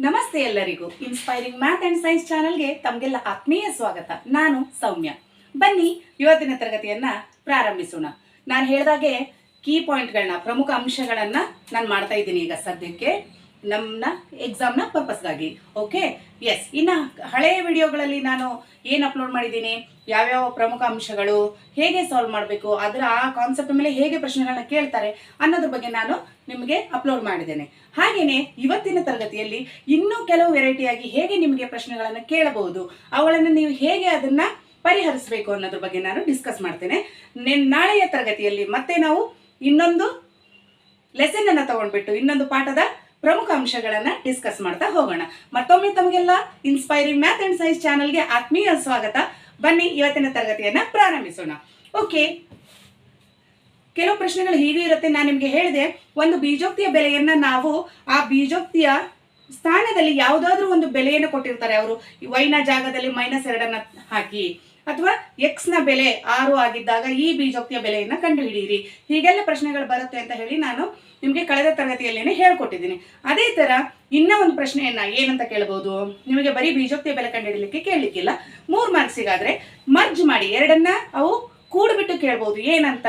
ನಮಸ್ತೆ ಎಲ್ಲರಿಗೂ. Inspiring math and science ಚಾನೆಲ್ಗೆ ತಮಗೆಲ್ಲ ಆತ್ಮೀಯ ಸ್ವಾಗತ. ನಾನು ಸೌಮ್ಯ. ಬನ್ನಿ, ಇವತ್ತಿನ ತರಗತಿಯನ್ನ ಪ್ರಾರಂಭಿಸೋಣ. ನಾನು ಹೇಳಿದಾಗೆ ಕೀ ಪಾಯಿಂಟ್ಗಳನ್ನ ಪ್ರಮುಖ ಅಂಶಗಳನ್ನ ನಾನು ಮಾಡ್ತಾ ಇದ್ದೀನಿ ಈಗ ಸದ್ಯಕ್ಕೆ. ನಮ್ಮನ್ನ ಎಕ್ಸಾಮ್ನ ಪರ್ಪಸ್ಗಾಗಿ ಓಕೆ ಎಸ್ ಇನ್ನು ಹಳೆಯ ವಿಡಿಯೋಗಳಲ್ಲಿ ನಾನು ಏನು ಅಪ್ಲೋಡ್ ಮಾಡಿದ್ದೀನಿ? ಯಾವ್ಯಾವ ಪ್ರಮುಖ ಅಂಶಗಳು? ಹೇಗೆ ಸಾಲ್ವ್ ಮಾಡಬೇಕು? ಅದರ ಆ ಕಾನ್ಸೆಪ್ಟ್ ಮೇಲೆ ಹೇಗೆ ಪ್ರಶ್ನೆಗಳನ್ನ ಕೇಳ್ತಾರೆ ಅನ್ನೋದ್ರ ಬಗ್ಗೆ ನಾನು ನಿಮಗೆ ಅಪ್ಲೋಡ್ ಮಾಡಿದ್ದೇನೆ. ಹಾಗೆಯೇ ಇವತ್ತಿನ ತರಗತಿಯಲ್ಲಿ ಇನ್ನೂ ಕೆಲವು ವೆರೈಟಿಯಾಗಿ ಹೇಗೆ ನಿಮಗೆ ಪ್ರಶ್ನೆಗಳನ್ನು ಕೇಳಬಹುದು, ಅವುಗಳನ್ನು ನೀವು ಹೇಗೆ ಅದನ್ನು ಪರಿಹರಿಸಬೇಕು ಅನ್ನೋದ್ರ ಬಗ್ಗೆ ನಾನು ಡಿಸ್ಕಸ್ ಮಾಡ್ತೇನೆ. ನಾಳೆಯ ತರಗತಿಯಲ್ಲಿ ಮತ್ತೆ ನಾವು ಇನ್ನೊಂದು ಲೆಸನ್ ಅನ್ನು ತಗೊಂಡ್ಬಿಟ್ಟು ಇನ್ನೊಂದು ಪಾಠದ ಪ್ರಮುಖ ಅಂಶಗಳನ್ನ ಡಿಸ್ಕಸ್ ಮಾಡ್ತಾ ಹೋಗೋಣ. ಮತ್ತೊಮ್ಮೆ ತಮಗೆಲ್ಲ ಇನ್ಸ್ಪೈರಿಂಗ್ ಮ್ಯಾಥ್ ಅಂಡ್ ಸೈನ್ಸ್ ಚಾನಲ್ಗೆ ಆತ್ಮೀಯ ಸ್ವಾಗತ. ಬನ್ನಿ, ಇವತ್ತಿನ ತರಗತಿಯನ್ನ ಪ್ರಾರಂಭಿಸೋಣ. ಓಕೆ ಕೆಲವು ಪ್ರಶ್ನೆಗಳು ಹೀಗೆ ಇರುತ್ತೆ. ನಾನು ನಿಮಗೆ ಹೇಳಿದೆ, ಒಂದು ಬೀಜೋಕ್ತಿಯ ಬೆಲೆಯನ್ನ ನಾವು ಆ ಬೀಜೋಕ್ತಿಯ ಸ್ಥಾನದಲ್ಲಿ ಯಾವುದಾದ್ರೂ ಒಂದು ಬೆಲೆಯನ್ನು ಕೊಟ್ಟಿರ್ತಾರೆ ಅವರು. ವೈನ ಜಾಗದಲ್ಲಿ ಮೈನಸ್ ಎರಡನ್ನ ಹಾಕಿ. ಅಥವಾ ಎಕ್ಸ್ನ ಬೆಲೆ ಆರು ಆಗಿದ್ದಾಗ ಈ ಬೀಜೋಕ್ತಿಯ ಬೆಲೆಯನ್ನು ಕಂಡುಹಿಡಿಯಿರಿ. ಹೀಗೆಲ್ಲ ಪ್ರಶ್ನೆಗಳು ಬರುತ್ತೆ ಅಂತ ಹೇಳಿ ನಾನು ನಿಮಗೆ ಕಳೆದ ತರಗತಿಯಲ್ಲೇನೆ ಹೇಳ್ಕೊಟ್ಟಿದ್ದೀನಿ. ಅದೇ ತರ ಇನ್ನೂ ಒಂದು ಪ್ರಶ್ನೆಯನ್ನ ಏನಂತ ಕೇಳಬಹುದು ನಿಮಗೆ ಬರೀ ಬೀಜೋಕ್ತಿಯ ಬೆಲೆ ಕಂಡುಹಿಡಲಿಕ್ಕೆ ಕೇಳಲಿಕ್ಕಿಲ್ಲ. ಮೂರು ಮಾರ್ಕ್ಸಿಗಾದರೆ ಮರ್ಜ್ ಮಾಡಿ ಎರಡನ್ನ ಅವು ಕೂಡಿಬಿಟ್ಟು ಕೇಳ್ಬೋದು. ಏನಂತ?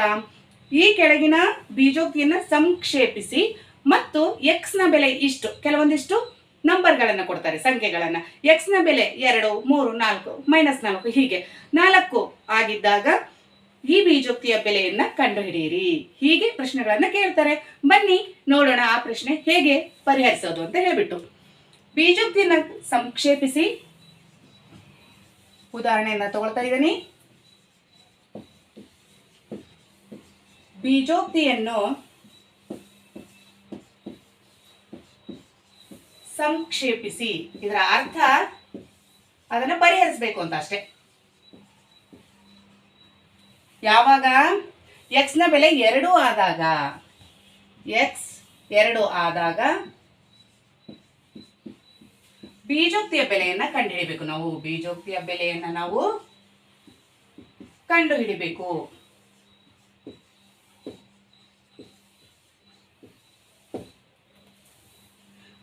ಈ ಕೆಳಗಿನ ಬೀಜೋಕ್ತಿಯನ್ನ ಸಂಕ್ಷೇಪಿಸಿ ಮತ್ತು ಎಕ್ಸ್ನ ಬೆಲೆ ಇಷ್ಟು, ಕೆಲವೊಂದಿಷ್ಟು ನಂಬರ್ಗಳನ್ನ ಕೊಡ್ತಾರೆ, ಸಂಖ್ಯೆಗಳನ್ನ. ನ ಬೆಲೆ ಎರಡು, ಮೂರು, ನಾಲ್ಕು ಮೈನಸ್ ನಾಲ್ಕು, ಹೀಗೆ. ನಾಲ್ಕು ಆಗಿದ್ದಾಗ ಈ ಬೀಜೋಕ್ತಿಯ ಬೆಲೆಯನ್ನ ಕಂಡುಹಿಡಿಯಿರಿ. ಹೀಗೆ ಪ್ರಶ್ನೆಗಳನ್ನ ಕೇಳ್ತಾರೆ. ಬನ್ನಿ, ನೋಡೋಣ ಆ ಪ್ರಶ್ನೆ ಹೇಗೆ ಪರಿಹರಿಸೋದು ಅಂತ ಹೇಳ್ಬಿಟ್ಟು. ಬೀಜೋಕ್ತಿಯನ್ನ ಸಂಕ್ಷೇಪಿಸಿ. ಉದಾಹರಣೆಯನ್ನ ತಗೊಳ್ತಾ ಇದ್ದೀನಿ. ಬೀಜೋಕ್ತಿಯನ್ನು ಸಂಕ್ಷೇಪಿಸಿ. ಇದರ ಅರ್ಥ ಅದನ್ನ ಪರಿಹರಿಸಬೇಕು ಅಂತ ಅಷ್ಟೇ. ಯಾವಾಗ? ಎಕ್ಸ್ನ ಬೆಲೆ ಎರಡು ಆದಾಗ ಎಕ್ಸ್ ಎರಡು ಆದಾಗ ಬೀಜೋಕ್ತಿಯ ಬೆಲೆಯನ್ನು ಕಂಡುಹಿಡಿಬೇಕು ನಾವು. ಬೀಜೋಕ್ತಿಯ ಬೆಲೆಯನ್ನು ನಾವು ಕಂಡುಹಿಡಿಬೇಕು.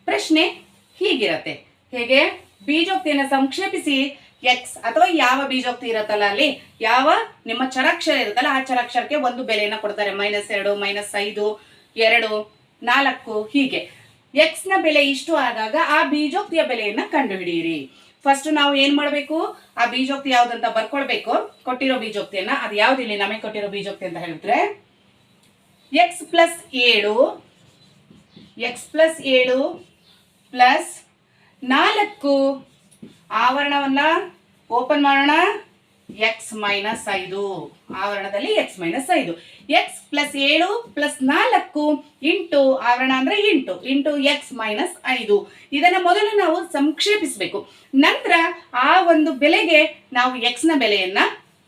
ಪ್ರಶ್ನೆ ಹೀಗಿರತ್ತೆ. ಹೇಗೆ? ಬೀಜೋಕ್ತಿಯನ್ನು ಸಂಕ್ಷೇಪಿಸಿ ಎಕ್ಸ್ ಅಥವಾ ಯಾವ ಬೀಜೋಕ್ತಿ ಇರುತ್ತಲ್ಲ ಅಲ್ಲಿ? ಯಾವ? ನಿಮ್ಮ ಚರಾಕ್ಷರ ಇರುತ್ತಲ್ಲ, ಆ ಚರಾಕ್ಷರಕ್ಕೆ ಒಂದು ಬೆಲೆಯನ್ನು ಕೊಡ್ತಾರೆ. ಮೈನಸ್ ಎರಡು ಮೈನಸ್ ಐದು, ಎರಡು, ನಾಲ್ಕು, ಹೀಗೆ. ಎಕ್ಸ್ನ ಬೆಲೆ ಇಷ್ಟು ಆದಾಗ ಆ ಬೀಜೋಕ್ತಿಯ ಬೆಲೆಯನ್ನ ಕಂಡುಹಿಡಿಯಿರಿ. ಫಸ್ಟ್ ನಾವು ಏನ್ ಮಾಡಬೇಕು? ಆ ಬೀಜೋಕ್ತಿ ಯಾವ್ದಂತ ಬರ್ಕೊಳ್ಬೇಕು. ಕೊಟ್ಟಿರೋ ಬೀಜೋಕ್ತಿಯನ್ನ. ಅದು ಯಾವ್ದು ಇಲ್ಲಿ? ನಮಗೆ ಕೊಟ್ಟಿರೋ ಬೀಜೋಕ್ತಿ ಅಂತ ಹೇಳಿದ್ರೆ ಎಕ್ಸ್ ಪ್ಲಸ್ ಏಳು ಎಕ್ಸ್ ಪ್ಲಸ್ ಏಳು ಪ್ಲಸ್ ನಾಲ್ಕು. ಆವರಣವನ್ನ ಓಪನ್ ಮಾಡೋಣ. ಎಕ್ಸ್ ಮೈನಸ್ ಐದು. ಆವರಣದಲ್ಲಿ ಎಕ್ಸ್ ಮೈನಸ್ ಐದು. ಎಕ್ಸ್ ಪ್ಲಸ್ ಏಳು ಪ್ಲಸ್ ನಾಲ್ಕು ಇಂಟು ಆವರಣ ಅಂದ್ರೆ ಇಂಟು. ಇಂಟು ಎಕ್ಸ್ ಮೈನಸ್ ಐದು. ಇದನ್ನ ಮೊದಲು ನಾವು ಸಂಕ್ಷೇಪಿಸಬೇಕು. ನಂತರ ಆ ಒಂದು ಬೆಲೆಗೆ ನಾವು ಎಕ್ಸ್ನ ಬೆಲೆಯನ್ನ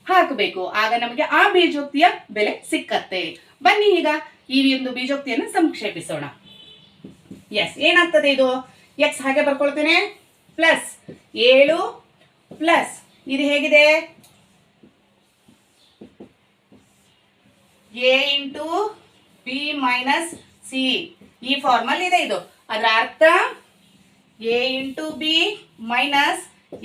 ಹಾಕಬೇಕು. ಆಗ ನಮಗೆ ಆ ಬೀಜೋಕ್ತಿಯ ಬೆಲೆ ಸಿಕ್ಕತ್ತೆ. ಬನ್ನಿ ಈಗ ಈ ಒಂದು ಬೀಜೋಕ್ತಿಯನ್ನು ಸಂಕ್ಷೇಪಿಸೋಣ. ಎಸ್ ಏನಾಗ್ತದೆ ಇದು? ಎಕ್ಸ್ ಹಾಗೆ ಬರ್ಕೊಳ್ತೇನೆ. ಪ್ಲಸ್ ಏಳು. ಪ್ಲಸ್ ಇದು ಹೇಗಿದೆ? A into b minus c ಈ ಫಾರ್ಮಲ್ ಇದೆ ಇದು. ಅದರ ಅರ್ಥ a into b minus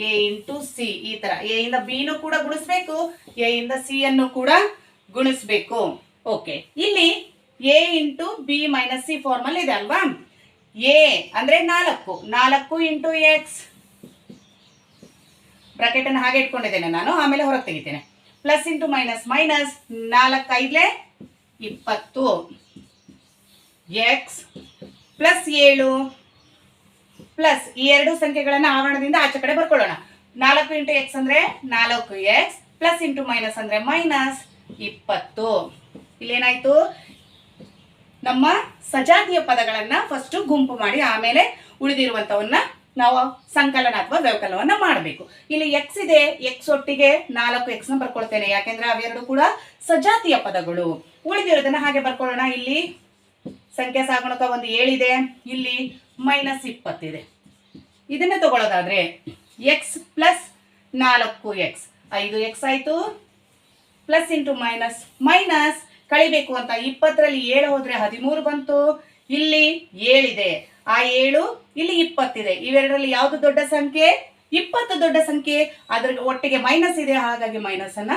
a into c ಈ ತರ ಎ ಇಂದ ಬಿನು ಕೂಡ ಗುಣಿಸ್ಬೇಕು ಎ ಇಂದ ಸಿ ಅನ್ನು ಕೂಡ ಗುಣಿಸ್ಬೇಕು. ಓಕೆ ಇಲ್ಲಿ a into b minus c formal ಇದೆ ಅಲ್ವಾ? ಎ ಅಂದ್ರೆ ನಾಲ್ಕು. ನಾಲ್ಕು ಇಂಟು ಎಕ್ಸ್. ಬ್ರಾಕೆಟ್ ಅನ್ನು ಹಾಗೆ ಇಟ್ಕೊಂಡಿದ್ದೇನೆ ನಾನು, ಆಮೇಲೆ ಹೊರಗೆ ತೆಗಿತೇನೆ. ಪ್ಲಸ್ ಇಂಟು ಮೈನಸ್ ಮೈನಸ್ ನಾಲ್ಕು ಐದ್ಲೆ ಇಪ್ಪತ್ತು. ಎಕ್ಸ್ ಪ್ಲಸ್ ಏಳು ಪ್ಲಸ್ ಈ ಎರಡು ಸಂಖ್ಯೆಗಳನ್ನು ಆವರಣದಿಂದ ಆಚೆ ಕಡೆ ಬರ್ಕೊಳ್ಳೋಣ. ನಾಲ್ಕು ಇಂಟು ಎಕ್ಸ್ ಅಂದ್ರೆ ನಾಲ್ಕು ಎಕ್ಸ್, ಪ್ಲಸ್ ಇಂಟು ಮೈನಸ್ ಅಂದ್ರೆ ಮೈನಸ್ ಇಪ್ಪತ್ತು. ಇಲ್ಲೇನಾಯ್ತು? ನಮ್ಮ ಸಜಾತಿಯ ಪದಗಳನ್ನ ಫಸ್ಟ್ ಗುಂಪು ಮಾಡಿ ಆಮೇಲೆ ಉಳಿದಿರುವಂತವನ್ನ ನಾವು ಸಂಕಲನ ಅಥವಾ ವ್ಯವಕಲನವನ್ನ ಮಾಡಬೇಕು. ಇಲ್ಲಿ ಎಕ್ಸ್ ಇದೆ ಎಕ್ಸ್ ಒಟ್ಟಿಗೆ ನಾಲ್ಕು ಎಕ್ಸ್ನ ಬರ್ಕೊಳ್ತೇನೆ. ಯಾಕೆಂದ್ರೆ ಅವೆರಡು ಕೂಡ ಸಜಾತಿಯ ಪದಗಳು. ಉಳಿದಿರೋದನ್ನ ಹಾಗೆ ಬರ್ಕೊಳ್ಳೋಣ. ಇಲ್ಲಿ ಸಂಖ್ಯೆ ಸಾಗುಣಕ ಒಂದು ಏಳಿದೆ. ಇಲ್ಲಿ ಮೈನಸ್ ಇಪ್ಪತ್ತಿದೆ. ಇದನ್ನ ತಗೊಳ್ಳೋದಾದ್ರೆ ಎಕ್ಸ್ ಪ್ಲಸ್ ನಾಲ್ಕು ಎಕ್ಸ್ ಐದು ಎಕ್ಸ್ ಆಯ್ತು. ಪ್ಲಸ್ ಇಂಟು ಮೈನಸ್ ಮೈನಸ್ ಕಳಿಬೇಕು ಅಂತ ಇಪ್ಪತ್ತರಲ್ಲಿ ಏಳು ಹೋದ್ರೆ ಹದಿಮೂರು ಬಂತು. ಇಲ್ಲಿ ಏಳಿದೆ. ಆ ಏಳು, ಇಲ್ಲಿ ಇಪ್ಪತ್ತಿದೆ. ಇವೆರಡರಲ್ಲಿ ಯಾವುದು ದೊಡ್ಡ ಸಂಖ್ಯೆ? ಇಪ್ಪತ್ತು ದೊಡ್ಡ ಸಂಖ್ಯೆ. ಅದ್ರ ಒಟ್ಟಿಗೆ ಮೈನಸ್ ಇದೆ, ಹಾಗಾಗಿ ಮೈನಸ್ ಅನ್ನ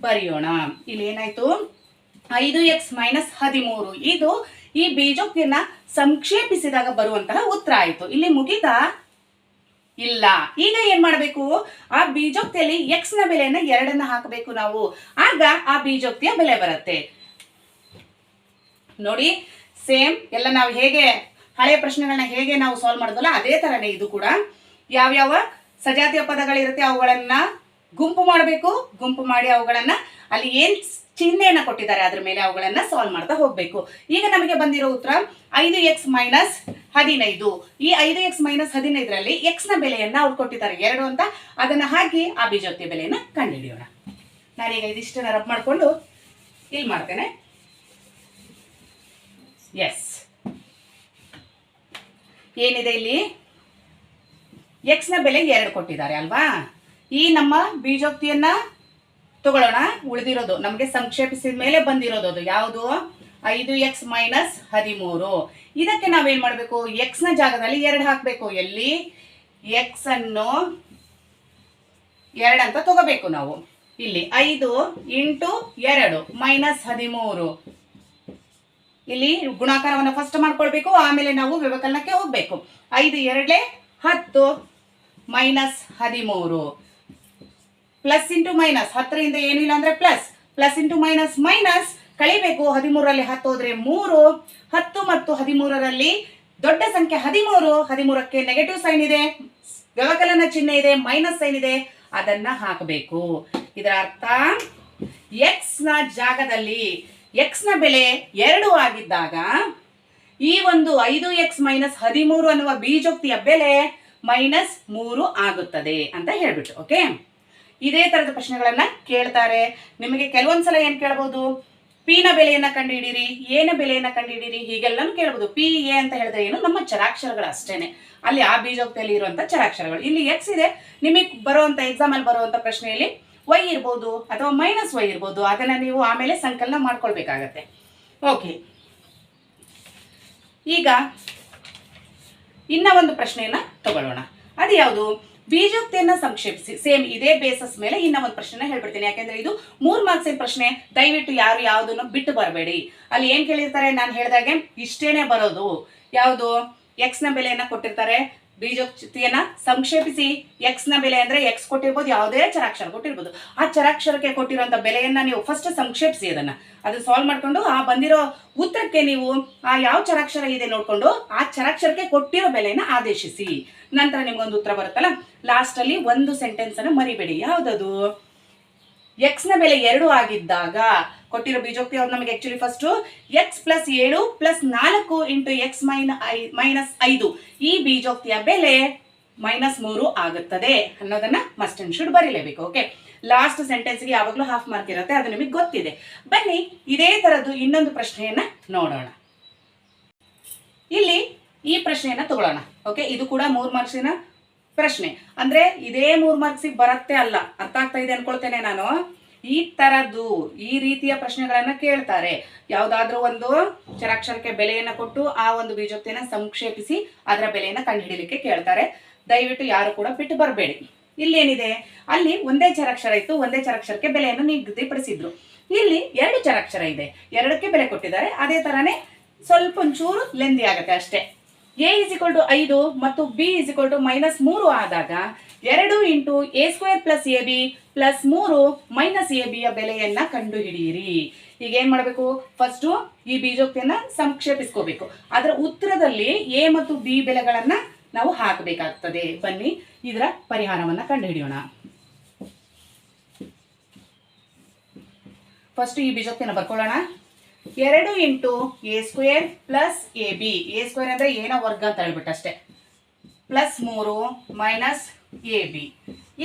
ಬರೆಯೋಣ. ಇಲ್ಲಿ ಏನಾಯ್ತು? ಐದು ಎಕ್ಸ್ ಮೈನಸ್ ಹದಿಮೂರು. ಇದು ಈ ಬೀಜೋಕ್ತಿಯನ್ನ ಸಂಕ್ಷೇಪಿಸಿದಾಗ ಬರುವಂತಹ ಉತ್ತರ ಆಯ್ತು. ಇಲ್ಲಿ ಮುಗಿತಾ ಇಲ್ಲ. ಈಗ ಏನ್ ಮಾಡಬೇಕು? ಆ ಬೀಜೋಕ್ತಿಯಲ್ಲಿ ಎಕ್ಸ್ನ ಬೆಲೆಯನ್ನ ಎರಡನ್ನ ಹಾಕಬೇಕು ನಾವು. ಆಗ ಆ ಬೀಜೋಕ್ತಿಯ ಬೆಲೆ ಬರುತ್ತೆ. ನೋಡಿ ಸೇಮ್ ಎಲ್ಲ ನಾವು ಹೇಗೆ ಹಳೆಯ ಪ್ರಶ್ನೆಗಳನ್ನ ಹೇಗೆ ನಾವು ಸಾಲ್ವ್ ಮಾಡೋದಲ್ಲ ಅದೇ ತರನೇ ಇದು ಕೂಡ. ಯಾವ್ಯಾವ ಸಜಾತಿಯ ಪದಗಳಿರುತ್ತೆ ಅವುಗಳನ್ನ ಗುಂಪು ಮಾಡಬೇಕು, ಗುಂಪು ಮಾಡಿ ಅವುಗಳನ್ನ ಅಲ್ಲಿ ಏನ್ ಚಿಹ್ನೆಯನ್ನ ಕೊಟ್ಟಿದ್ದಾರೆ ಅದ್ರ ಮೇಲೆ ಅವುಗಳನ್ನ ಸಾಲ್ವ್ ಮಾಡ್ತಾ ಹೋಗ್ಬೇಕು. ಈಗ ನಮಗೆ ಬಂದಿರೋ ಉತ್ತರ ಐದು ಎಕ್ಸ್ ಮೈನಸ್ ಹದಿನೈದು. ಈ ಐದು ಎಕ್ಸ್ ಮೈನಸ್ ಹದಿನೈದರಲ್ಲಿ ನ ಬೆಲೆಯನ್ನ ಅವ್ರು ಕೊಟ್ಟಿದ್ದಾರೆ, ಎರಡು ಅಂತ. ಅದನ್ನ ಹಾಕಿ ಆ ಬೀಜೋಕ್ತಿಯ ಬೆಲೆಯನ್ನ ಕಂಡುಹಿಡಿಯೋಣ. ನಾನೀಗ ಇದಿಷ್ಟನ್ನ ರಬ್ ಮಾಡಿಕೊಂಡು ಇಲ್ಲಿ ಮಾಡ್ತೇನೆ. ಎಸ್ ಏನಿದೆ ಇಲ್ಲಿ? ಎಕ್ಸ್ನ ಬೆಲೆ ಎರಡು ಕೊಟ್ಟಿದ್ದಾರೆ ಅಲ್ವಾ? ಈ ನಮ್ಮ ಬೀಜೋಕ್ತಿಯನ್ನ ತಗೊಳ್ಳೋಣ. ಉಳಿದಿರೋದು ನಮಗೆ ಸಂಕ್ಷೇಪಿಸಿದ ಮೇಲೆ ಬಂದಿರೋದು ಅದು. ಯಾವುದು? ಐದು ಎಕ್ಸ್ ಮೈನಸ್ ಹದಿಮೂರು. ಇದಕ್ಕೆ ನಾವೇನ್ ಮಾಡಬೇಕು? ಎಕ್ಸ್ನ ಜಾಗದಲ್ಲಿ ಎರಡು ಹಾಕಬೇಕು. ಎಲ್ಲಿ? ಎಕ್ಸ್ ಅನ್ನು ಅಂತ ತಗೋಬೇಕು ನಾವು. ಇಲ್ಲಿ ಐದು ಇಂಟು ಎರಡು ಮೈನಸ್ ಹದಿಮೂರು. ಇಲ್ಲಿ ಗುಣಾಕಾರವನ್ನು ಫಸ್ಟ್ ಮಾಡ್ಕೊಳ್ಬೇಕು, ಆಮೇಲೆ ನಾವು ವ್ಯವಕಲನಕ್ಕೆ ಹೋಗ್ಬೇಕು. ಐದು ಎರಡೇ ಹತ್ತು ಮೈನಸ್ ಹದಿಮೂರು. ಪ್ಲಸ್ ಇಂಟು ಮೈನಸ್ ಹತ್ತರಿಂದ ಏನಿಲ್ಲ ಅಂದ್ರೆ plus plus into minus minus ಕಳಿಬೇಕು. ಹದಿಮೂರಲ್ಲಿ ಹತ್ತು ಹೋದ್ರೆ ಮೂರು. ಹತ್ತು ಮತ್ತು ಹದಿಮೂರರಲ್ಲಿ ದೊಡ್ಡ ಸಂಖ್ಯೆ ಹದಿಮೂರು. ಹದಿಮೂರಕ್ಕೆ ನೆಗೆಟಿವ್ ಸೈನ್ ಇದೆ. ವ್ಯವಕಲನ ಚಿಹ್ನೆ ಇದೆ ಮೈನಸ್ ಸೈನ್ ಇದೆ. ಅದನ್ನ ಹಾಕಬೇಕು. ಇದರ ಅರ್ಥ ಎಕ್ಸ್ನ ಜಾಗದಲ್ಲಿ ಎಕ್ಸ್ನ ಬೆಲೆ ಎರಡು ಆಗಿದ್ದಾಗ, ಈ ಒಂದು ಐದು ಎಕ್ಸ್ ಮೈನಸ್ ಹದಿಮೂರು ಅನ್ನುವ ಬೀಜೋಕ್ತಿಯ ಬೆಲೆ ಮೈನಸ್ ಮೂರು ಆಗುತ್ತದೆ ಅಂತ ಹೇಳ್ಬಿಟ್ಟು ಓಕೆ ಇದೇ ತರದ ಪ್ರಶ್ನೆಗಳನ್ನ ಕೇಳ್ತಾರೆ. ನಿಮಗೆ ಕೆಲವೊಂದ್ಸಲ ಏನ್ ಕೇಳ್ಬೋದು? ಪಿ ನ ಬೆಲೆಯನ್ನ ಕಂಡುಹಿಡೀರಿ ಏನ ಬೆಲೆಯನ್ನ ಕಂಡುಹಿಡೀರಿ, ಹೀಗೆಲ್ಲಾನು ಕೇಳ್ಬೋದು. ಪಿ ಎ ಅಂತ ಹೇಳಿದ್ರೆ ಏನು? ನಮ್ಮ ಚರಾಕ್ಷರಗಳು ಅಷ್ಟೇನೆ. ಅಲ್ಲಿ ಆ ಬೀಜೋಕ್ತಿಯಲ್ಲಿ ಇರುವಂತ ಚರಾಕ್ಷರಗಳು. ಇಲ್ಲಿ ಎಕ್ಸ್ ಇದೆ. ನಿಮಗೆ ಬರುವಂತ ಎಕ್ಸಾಮ್ ಅಲ್ಲಿ ಬರುವಂತ ಪ್ರಶ್ನೆಯಲ್ಲಿ ವೈ ಇರ್ಬೋದು ಅಥವಾ ಮೈನಸ್ ವೈ ಇರ್ಬೋದು, ಅದನ್ನ ನೀವು ಆಮೇಲೆ ಸಂಕಲನ ಮಾಡ್ಕೊಳ್ಬೇಕಾಗತ್ತೆ. ಓಕೆ ಈಗ ಇನ್ನ ಒಂದು ಪ್ರಶ್ನೆಯನ್ನ ತಗೊಳ್ಳೋಣ. ಅದು ಯಾವುದು? ಬೀಜೋಕ್ತಿಯನ್ನ ಸಂಕ್ಷೇಪಿಸಿ. ಸೇಮ್ ಇದೇ ಬೇಸಸ್ ಮೇಲೆ ಇನ್ನ ಒಂದು ಪ್ರಶ್ನೆನ ಹೇಳ್ಬಿಡ್ತೀನಿ. ಯಾಕೆಂದ್ರೆ ಇದು ಮೂರ್ ಮಾರ್ಕ್ಸಿನ ಪ್ರಶ್ನೆ? ದಯವಿಟ್ಟು ಯಾರು ಯಾವುದನ್ನು ಬಿಟ್ಟು ಬರಬೇಡಿ. ಅಲ್ಲಿ ಏನ್ ಕೇಳಿರ್ತಾರೆ? ನಾನು ಹೇಳಿದಾಗೆ ಇಷ್ಟೇನೆ ಬರೋದು. ಯಾವುದು? ಎಕ್ಸ್ನ ಬೆಲೆಯನ್ನ ಕೊಟ್ಟಿರ್ತಾರೆ. ಬೀಜೋಕ್ತಿಯನ್ನ ಸಂಕ್ಷೇಪಿಸಿ ಎಕ್ಸ್ನ ಬೆಲೆ ಅಂದ್ರೆ ಎಕ್ಸ್ ಕೊಟ್ಟಿರ್ಬೋದು, ಯಾವುದೇ ಚರಾಕ್ಷರ ಕೊಟ್ಟಿರ್ಬೋದು. ಆ ಚರಾಕ್ಷರಕ್ಕೆ ಕೊಟ್ಟಿರುವಂತ ಬೆಲೆಯನ್ನ ನೀವು ಫಸ್ಟ್ ಸಂಕ್ಷೇಪಿಸಿ ಅದನ್ನ. ಅದು ಸಾಲ್ವ್ ಮಾಡ್ಕೊಂಡು ಆ ಬಂದಿರೋ ಉತ್ತರಕ್ಕೆ ನೀವು ಆ ಯಾವ ಚರಾಕ್ಷರ ಇದೆ ನೋಡ್ಕೊಂಡು ಆ ಚರಾಕ್ಷರಕ್ಕೆ ಕೊಟ್ಟಿರೋ ಬೆಲೆಯನ್ನ ಆದೇಶಿಸಿ. ನಂತರ ನಿಮ್ಗೊಂದು ಉತ್ತರ ಬರುತ್ತಲ್ಲ? ಲಾಸ್ಟ್ ಅಲ್ಲಿ ಒಂದು ಸೆಂಟೆನ್ಸ್ ಅನ್ನ ಮರಿಬೇಡಿ. ಯಾವ್ದದು? ಎಕ್ಸ್ನ ಬೆಲೆ ಎರಡು ಆಗಿದ್ದಾಗ ಕೊಟ್ಟಿರೋ ಬೀಜೋಕ್ತಿ ಅವ್ರು ನಮಗೆ ಆಕ್ಚುಲಿ ಫಸ್ಟ್ ಎಕ್ಸ್ ಪ್ಲಸ್ ಏಳು ಪ್ಲಸ್ ನಾಲ್ಕು ಇಂಟು ಎಕ್ಸ್ ಮೈನ ಮೈನಸ್ ಐದು. ಈ ಬೀಜೋಕ್ತಿಯ ಬೆಲೆ ಮೈನಸ್ ಮೂರು ಆಗುತ್ತದೆ ಅನ್ನೋದನ್ನ ಮಸ್ಟ್ ಅಂಡ್ ಶುಡ್ ಬರೀಲೇಬೇಕು ಓಕೆ ಲಾಸ್ಟ್ ಸೆಂಟೆನ್ಸ್ಗೆ ಯಾವಾಗಲೂ ಹಾಫ್ ಮಾರ್ಕ್ ಇರುತ್ತೆ, ಅದು ನಿಮಗೆ ಗೊತ್ತಿದೆ. ಬನ್ನಿ, ಇದೇ ತರದ್ದು ಇನ್ನೊಂದು ಪ್ರಶ್ನೆಯನ್ನ ನೋಡೋಣ. ಇಲ್ಲಿ ಈ ಪ್ರಶ್ನೆಯನ್ನ ತಗೊಳ್ಳೋಣ ಓಕೆ ಇದು ಕೂಡ ಮೂರು ಮಾರ್ಕ್ಸಿನ ಪ್ರಶ್ನೆ. ಅಂದ್ರೆ ಇದೇ ಮೂರ್ ಮಾರ್ಕ್ಸಿಗೆ ಬರತ್ತೆ ಅಲ್ಲ. ಅರ್ಥ ಆಗ್ತಾ ಇದೆ ಅನ್ಕೊಳ್ತೇನೆ ನಾನು. ಈ ತರದ್ದು, ಈ ರೀತಿಯ ಪ್ರಶ್ನೆಗಳನ್ನ ಕೇಳ್ತಾರೆ. ಯಾವ್ದಾದ್ರೂ ಒಂದು ಚರಾಕ್ಷರಕ್ಕೆ ಬೆಲೆಯನ್ನ ಕೊಟ್ಟು ಆ ಒಂದು ಬೀಜೋಕ್ತಿಯನ್ನ ಸಂಕ್ಷೇಪಿಸಿ ಅದರ ಬೆಲೆಯನ್ನ ಕಂಡುಹಿಡಿಲಿಕ್ಕೆ ಕೇಳ್ತಾರೆ. ದಯವಿಟ್ಟು ಯಾರು ಕೂಡ ಬಿಟ್ಟು ಬರಬೇಡಿ. ಇಲ್ಲೇನಿದೆ? ಅಲ್ಲಿ ಒಂದೇ ಚರಾಕ್ಷರ ಇತ್ತು, ಒಂದೇ ಚರಾಕ್ಷರಕ್ಕೆ ಬೆಲೆಯನ್ನು ನಿಗದಿಪಡಿಸಿದ್ರು. ಇಲ್ಲಿ ಎರಡು ಚರಾಕ್ಷರ ಇದೆ. ಎರಡಕ್ಕೆ ಬೆಲೆ ಕೊಟ್ಟಿದ್ದಾರೆ. ಅದೇ ತರನೇ ಸ್ವಲ್ಪ ಒಂಚೂರು ಲೆಂದಿ ಆಗುತ್ತೆ ಅಷ್ಟೇ. ಎ ಇಸ್ ಇಕ್ವಲ್ ಟು ಐದು ಮತ್ತು b is equal to minus ಮೂರು ಆದಾಗ ಎರಡು into a square plus a b plus ಮೂರು ಮೈನಸ್ ಎ ಬಿಯ ಬೆಲೆಯನ್ನ ಕಂಡುಹಿಡಿಯಿರಿ. ಈಗ ಏನ್ ಮಾಡಬೇಕು? ಫಸ್ಟ್ ಈ ಬೀಜೋಕ್ತಿಯನ್ನ ಸಂಕ್ಷೇಪಿಸ್ಕೋಬೇಕು. ಅದರ ಉತ್ತರದಲ್ಲಿ ಎ ಮತ್ತು ಬಿ ಬೆಲೆಗಳನ್ನ ನಾವು ಹಾಕಬೇಕಾಗ್ತದೆ. ಬನ್ನಿ, ಇದರ ಪರಿಹಾರವನ್ನ ಕಂಡುಹಿಡಿಯೋಣ. ಫಸ್ಟ್ ಈ ಬೀಜೋಕ್ತಿಯನ್ನ ಬರ್ಕೊಳ್ಳೋಣ. ಎರಡು into a square plus a b. A square ಅಂದರೆ ಏನೋ ವರ್ಗ ಅಂತ ಹೇಳ್ಬಿಟ್ಟು ಅಷ್ಟೇ ಪ್ಲಸ್ ಮೂರು ಮೈನಸ್ ಎ ಬಿ.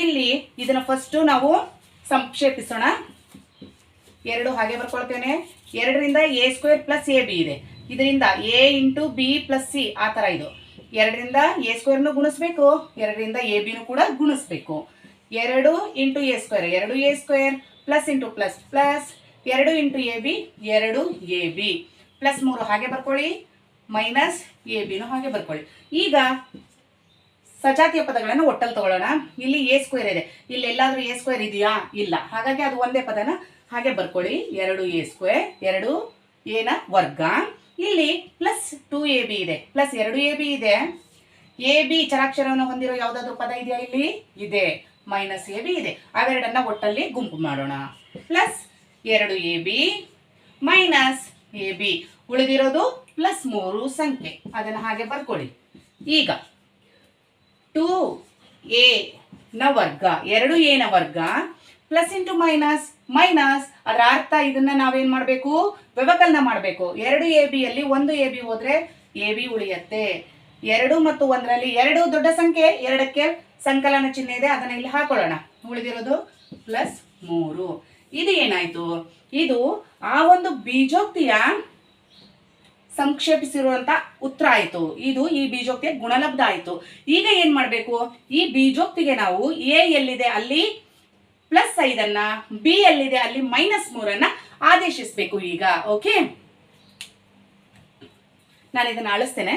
ಇಲ್ಲಿ ಇದನ್ನ ಫಸ್ಟು ನಾವು ಸಂಕ್ಷೇಪಿಸೋಣ. ಎರಡು ಹಾಗೆ ಬರ್ಕೊಳ್ತೇನೆ. ಎರಡರಿಂದ a square plus a b ಇದೆ. ಇದರಿಂದ a into b plus c, ಆ ಥರ ಇದು. ಎರಡರಿಂದ ಎ ಸ್ಕ್ವೇರ್ನು ಗುಣಿಸ್ಬೇಕು. ಎರಡರಿಂದ ಎ ಬಿನೂ ಕೂಡ ಗುಣಿಸ್ಬೇಕು. ಎರಡು ಇಂಟು ಎ ಸ್ಕ್ವೇರ್. ಎರಡು a square plus into plus plus ಎರಡು ಇಂಟು ಎ ಬಿ, ಎರಡು ಎ ಬಿ. ಪ್ಲಸ್ ಮೂರು ಹಾಗೆ ಬರ್ಕೊಳ್ಳಿ, ಮೈನಸ್ ಎ ಬಿನೂ ಹಾಗೆ ಬರ್ಕೊಳ್ಳಿ. ಈಗ ಸಜಾತಿಯ ಪದಗಳನ್ನು ಒಟ್ಟಲ್ಲಿ ತಗೊಳ್ಳೋಣ. ಇಲ್ಲಿ ಎ ಸ್ಕ್ವೇರ್ ಇದೆ. ಇಲ್ಲಿ ಎಲ್ಲಾದ್ರೂ ಎ ಸ್ಕ್ವೇರ್ ಇದೆಯಾ? ಇಲ್ಲ. ಹಾಗಾಗಿ ಅದು ಒಂದೇ ಪದನ ಹಾಗೆ ಬರ್ಕೊಳ್ಳಿ. ಎರಡು ಎ ಸ್ಕ್ವೇರ್, ಎರಡು ಎನ ವರ್ಗ. ಇಲ್ಲಿ ಪ್ಲಸ್ ಟೂ ಎ ಬಿ ಇದೆ. ಪ್ಲಸ್ ಎರಡು ಎ ಬಿ ಇದೆ. ಎ ಬಿ ಚರಾಕ್ಷರವನ್ನು ಹೊಂದಿರೋ ಯಾವುದಾದ್ರೂ ಪದ ಇದೆಯಾ ಇಲ್ಲಿ? ಇದೆ. ಮೈನಸ್ ಎ ಬಿ ಇದೆ. ಅವೆರಡನ್ನ ಒಟ್ಟಲ್ಲಿ ಗುಂಪು ಮಾಡೋಣ. ಪ್ಲಸ್ ಎರಡು a b minus a b ಉಳಿದಿರೋದು ಪ್ಲಸ್ ಮೂರು ಸಂಖ್ಯೆ. ಅದನ್ನು ಹಾಗೆ ಬರ್ಕೊಳ್ಳಿ. ಈಗ ಟೂ ಎ ನ ವರ್ಗ, ಎರಡು ಎ ನ ವರ್ಗ ಪ್ಲಸ್ ಇಂಟು ಮೈನಸ್ ಮೈನಸ್ ಅದರ ಅರ್ಥ ಇದನ್ನ ನಾವೇನ್ ಮಾಡಬೇಕು? ವ್ಯವಕಲನ ಮಾಡಬೇಕು. ಎರಡು ಎ ಬಿ ಅಲ್ಲಿ ಒಂದು ಎ ಬಿ ಹೋದ್ರೆ ಎ ಬಿ ಉಳಿಯತ್ತೆ. ಎರಡು ಮತ್ತು ಒಂದರಲ್ಲಿ ಎರಡು ದೊಡ್ಡ ಸಂಖ್ಯೆ, ಎರಡಕ್ಕೆ ಸಂಕಲನ ಚಿಹ್ನೆ ಇದೆ, ಅದನ್ನ ಇಲ್ಲಿ ಹಾಕೊಳ್ಳೋಣ. ಉಳಿದಿರೋದು ಪ್ಲಸ್ ಮೂರು. ಇದು ಏನಾಯ್ತು? ಇದು ಆ ಒಂದು ಬೀಜೋಕ್ತಿಯ ಸಂಕ್ಷೇಪಿಸಿರುವಂತ ಉತ್ತರ ಆಯ್ತು. ಇದು ಈ ಬೀಜೋಕ್ತಿಯ ಗುಣಲಬ್ಧ ಆಯ್ತು. ಈಗ ಏನು ಮಾಡಬೇಕು? ಈ ಬೀಜೋಕ್ತಿಗೆ ನಾವು ಎ ಎಲ್ಲಿದೆ? ಅಲ್ಲಿ ಪ್ಲಸ್ ಐದನ್ನ ಬಿ ಎಲ್ಲಿದೆ? ಅಲ್ಲಿ ಮೈನಸ್ ಮೂರನ್ನ ಆದೇಶಿಸಬೇಕು ಈಗ. ಓಕೆ ನಾನು ಇದನ್ನ ಅಳಿಸ್ತೇನೆ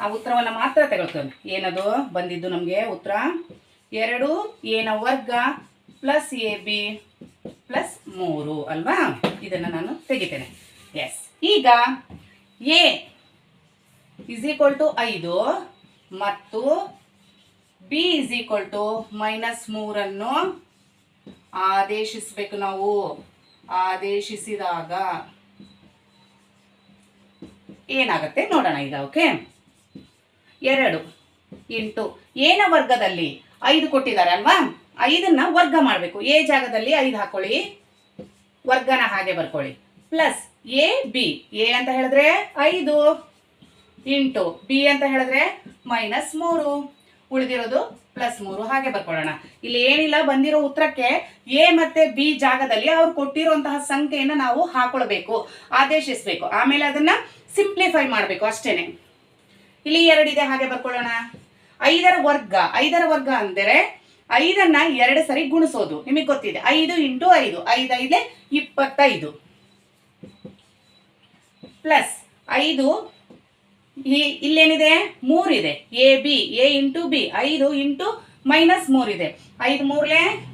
ಆ ಉತ್ತರವನ್ನ ಮಾತ್ರ ತಗೊಳ್ತೇನೆ ಏನದು? ಬಂದಿದ್ದು ನಮಗೆ ಉತ್ತರ? ಎರಡು ಏನ ವರ್ಗ ಪ್ಲಸ್ ಎ ಬಿ ಪ್ಲಸ್ ಮೂರು, ಅಲ್ವಾ? ಇದನ್ನು ನಾನು ತೆಗಿತೇನೆ. ಎಸ್ ಈಗ ಎ ಇಸ್ ಈಕ್ವಲ್ ಟು ಐದು ಮತ್ತು b is equal to minus ಮೂರನ್ನು ಆದೇಶಿಸಬೇಕು ನಾವು. ಆದೇಶಿಸಿದಾಗ ಏನಾಗುತ್ತೆ ನೋಡೋಣ ಈಗ ಓಕೆ ಎರಡು ಎಂಟು ಏನ ವರ್ಗದಲ್ಲಿ ಐದು ಕೊಟ್ಟಿದ್ದಾರೆ ಅಲ್ವಾ? ಐದನ್ನ ವರ್ಗ ಮಾಡಬೇಕು. ಎ ಜಾಗದಲ್ಲಿ ಐದು ಹಾಕೊಳ್ಳಿ. ವರ್ಗನ ಹಾಗೆ ಬರ್ಕೊಳ್ಳಿ. Plus A, B. ಎ ಅಂತ ಹೇಳಿದ್ರೆ ಐದು. ಇಂಟು ಬಿ ಅಂತ ಹೇಳಿದ್ರೆ ಮೈನಸ್ ಮೂರು. ಉಳಿದಿರೋದು ಪ್ಲಸ್ ಮೂರು ಹಾಗೆ ಬರ್ಕೊಳ್ಳೋಣ. ಇಲ್ಲಿ ಏನಿಲ್ಲ, ಬಂದಿರೋ ಉತ್ತರಕ್ಕೆ ಎ ಮತ್ತೆ ಬಿ ಜಾಗದಲ್ಲಿ ಅವ್ರು ಕೊಟ್ಟಿರುವಂತಹ ಸಂಖ್ಯೆಯನ್ನು ನಾವು ಹಾಕೊಳ್ಬೇಕು, ಆದೇಶಿಸಬೇಕು. ಆಮೇಲೆ ಅದನ್ನ ಸಿಂಪ್ಲಿಫೈ ಮಾಡಬೇಕು ಅಷ್ಟೇನೆ. ಇಲ್ಲಿ ಎರಡಿದೆ ಹಾಗೆ ಬರ್ಕೊಳ್ಳೋಣ. ಐದರ ವರ್ಗ ಐದರ ವರ್ಗ ಅಂದರೆ ಐದನ್ನ ಎರಡು ಸರಿ ಗುಣಿಸೋದು. ನಿಮಗೆ ಗೊತ್ತಿದೆ. ಐದು ಇಂಟು ಐದು. ಐದು ಐದೆ ಇಪ್ಪತ್ತೈದು. ಪ್ಲಸ್ ಐದು ಇಲ್ಲೇನಿದೆ? ಮೂರಿದೆ. A, b, a into b. ಐದು ಇಂಟು ಮೈನಸ್ ಮೂರಿದೆ. ಐದು ಮೂರ್ಲೆ?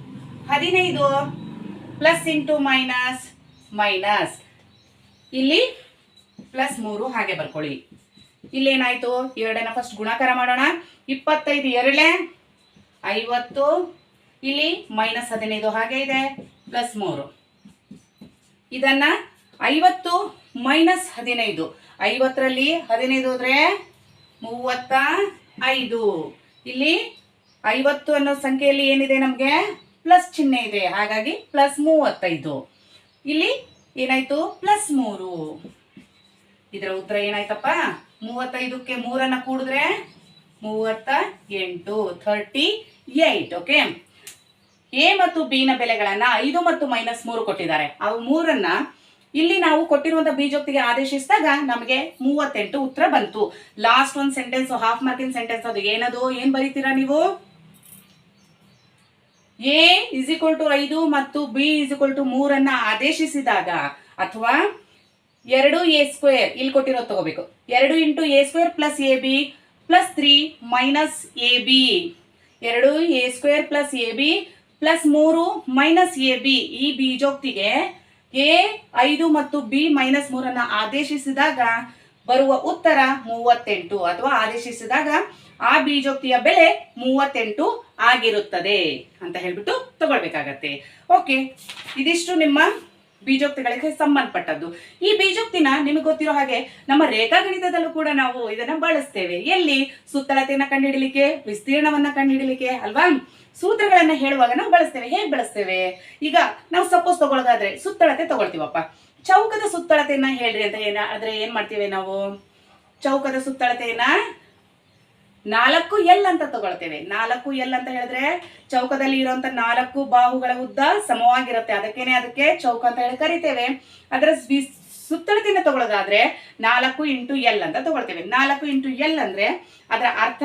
ಹದಿನೈದು. Plus into minus minus. ಇಲ್ಲಿ ಪ್ಲಸ್ ಮೂರು ಹಾಗೆ ಬರ್ಕೊಳ್ಳಿ. ಇಲ್ಲೇನಾಯ್ತು? ಎರಡನ್ನ ಫಸ್ಟ್ ಗುಣಾಕಾರ ಮಾಡೋಣ. ಇಪ್ಪತ್ತೈದು ಎರಡೇ ಐವತ್ತು. ಇಲ್ಲಿ ಮೈನಸ್ ಹದಿನೈದು ಹಾಗೆ ಇದೆ ಪ್ಲಸ್ ಮೂರು. ಇದನ್ನ ಐವತ್ತು ಮೈನಸ್ ಹದಿನೈದು. ಐವತ್ತರಲ್ಲಿ ಹದಿನೈದು ಹೋದ್ರೆ ಮೂವತ್ತ ಐದು ಇಲ್ಲಿ ಐವತ್ತು ಅನ್ನೋ ಸಂಖ್ಯೆಯಲ್ಲಿ ಏನಿದೆ ನಮಗೆ? ಪ್ಲಸ್ ಚಿಹ್ನೆ ಇದೆ, ಹಾಗಾಗಿ ಪ್ಲಸ್ ಮೂವತ್ತೈದು. ಇಲ್ಲಿ ಏನಾಯ್ತು? ಪ್ಲಸ್ ಮೂರು. ಇದರ ಉತ್ತರ ಏನಾಯ್ತಪ್ಪ? ಮೂವತ್ತೈದಕ್ಕೆ ಮೂರನ್ನ ಕೂಡಿದ್ರೆ ಮೂವತ್ತ ಎಂಟು ಥರ್ಟಿ ಏಯ್ಟ್ ಓಕೆ ಎ ಮತ್ತು ಬಿ ನ ಬೆಲೆಗಳನ್ನ ಐದು ಮತ್ತು ಮೈನಸ್ ಮೂರು ಕೊಟ್ಟಿದ್ದಾರೆ. ಅವು ಮೂರನ್ನ ಇಲ್ಲಿ ನಾವು ಕೊಟ್ಟಿರುವಂತ ಬೀಜೋಕ್ತಿಗೆ ಆದೇಶಿಸಿದಾಗ ನಮಗೆ ಮೂವತ್ತೆಂಟು ಉತ್ತರ ಬಂತು. ಲಾಸ್ಟ್ ಒಂದು ಸೆಂಟೆನ್ಸ್ ಹಾಫ್ ಮಾರ್ಕಿನ್ ಸೆಂಟೆನ್ಸ್ ಅದು ಏನದು? ಏನ್ ಬರೀತೀರಾ ನೀವು? ಎ ಇಸ್ ಈಕ್ವಲ್ ಟು ಐದು ಮತ್ತು ಬಿ ಇಸ್ ಈಕ್ವಲ್ ಟು ಮೂರನ್ನ ಆದೇಶಿಸಿದಾಗ ಅಥವಾ ಎರಡು ಎ ಸ್ಕ್ವೇರ್ ಇಲ್ಲಿ ಕೊಟ್ಟಿರೋದು ತಗೋಬೇಕು. ಎರಡು into a square plus a b plus three minus a b ಎರಡು a square plus a b plus ಮೂರು ಮೈನಸ್ ಎ ಬಿ ಈ ಬೀಜೋಕ್ತಿಗೆ ಎ ಐದು ಮತ್ತು ಬಿ ಮೈನಸ್ ಮೂರನ್ನು ಆದೇಶಿಸಿದಾಗ ಬರುವ ಉತ್ತರ ಮೂವತ್ತೆಂಟು ಅಥವಾ ಆದೇಶಿಸಿದಾಗ ಆ ಬೀಜೋಕ್ತಿಯ ಬೆಲೆ ಮೂವತ್ತೆಂಟು ಆಗಿರುತ್ತದೆ ಅಂತ ಹೇಳ್ಬಿಟ್ಟು ತಗೊಳ್ಬೇಕಾಗತ್ತೆ. ಓಕೆ ಇದಿಷ್ಟು ನಿಮ್ಮ ಬೀಜೋಕ್ತಿಗಳಿಗೆ ಸಂಬಂಧಪಟ್ಟದ್ದು. ಈ ಬೀಜೋಕ್ತಿನ ನಿಮಗೆ ಗೊತ್ತಿರೋ ಹಾಗೆ ನಮ್ಮ ರೇಖಾಗಣಿತದಲ್ಲೂ ಕೂಡ ನಾವು ಇದನ್ನ ಬಳಸ್ತೇವೆ. ಎಲ್ಲಿ? ಸುತ್ತಳತೆಯನ್ನ ಕಂಡುಹಿಡಲಿಕ್ಕೆ, ವಿಸ್ತೀರ್ಣವನ್ನ ಕಂಡುಹಿಡಲಿಕ್ಕೆ, ಅಲ್ವಾ? ಸೂತ್ರಗಳನ್ನ ಹೇಳುವಾಗ ನಾವು ಬಳಸ್ತೇವೆ. ಹೇಗೆ ಬಳಸ್ತೇವೆ? ಈಗ ನಾವು ಸಪೋಸ್ ತಗೊಳ್ಳೋದಾದ್ರೆ ಸುತ್ತಳತೆ ತಗೊಳ್ತೀವಪ್ಪ. ಚೌಕದ ಸುತ್ತಳತೆಯನ್ನ ಹೇಳ್ರಿ ಅಂತ ಏನ, ಆದ್ರೆ ಏನ್ ಮಾಡ್ತೀವಿ ನಾವು? ಚೌಕದ ಸುತ್ತಳತೆಯನ್ನ ನಾಲ್ಕು ಎಲ್ ಅಂತ ತಗೊಳ್ತೇವೆ. ನಾಲ್ಕು ಎಲ್ ಅಂತ ಹೇಳಿದ್ರೆ ಚೌಕದಲ್ಲಿ ಇರುವಂತ ನಾಲ್ಕು ಬಾಹುಗಳ ಉದ್ದ ಸಮವಾಗಿರುತ್ತೆ. ಅದಕ್ಕೇನೆ ಅದಕ್ಕೆ ಚೌಕ ಅಂತ ಹೇಳಿ ಕರಿತೇವೆ. ಅದರ ಸುತ್ತಳತೆಯನ್ನು ತಗೊಳ್ಳೋದಾದ್ರೆ ನಾಲ್ಕು ಇಂಟು ಎಲ್ ಅಂತ ತಗೊಳ್ತೇವೆ. ನಾಲ್ಕು ಇಂಟು ಎಲ್ ಅಂದ್ರೆ ಅದರ ಅರ್ಥ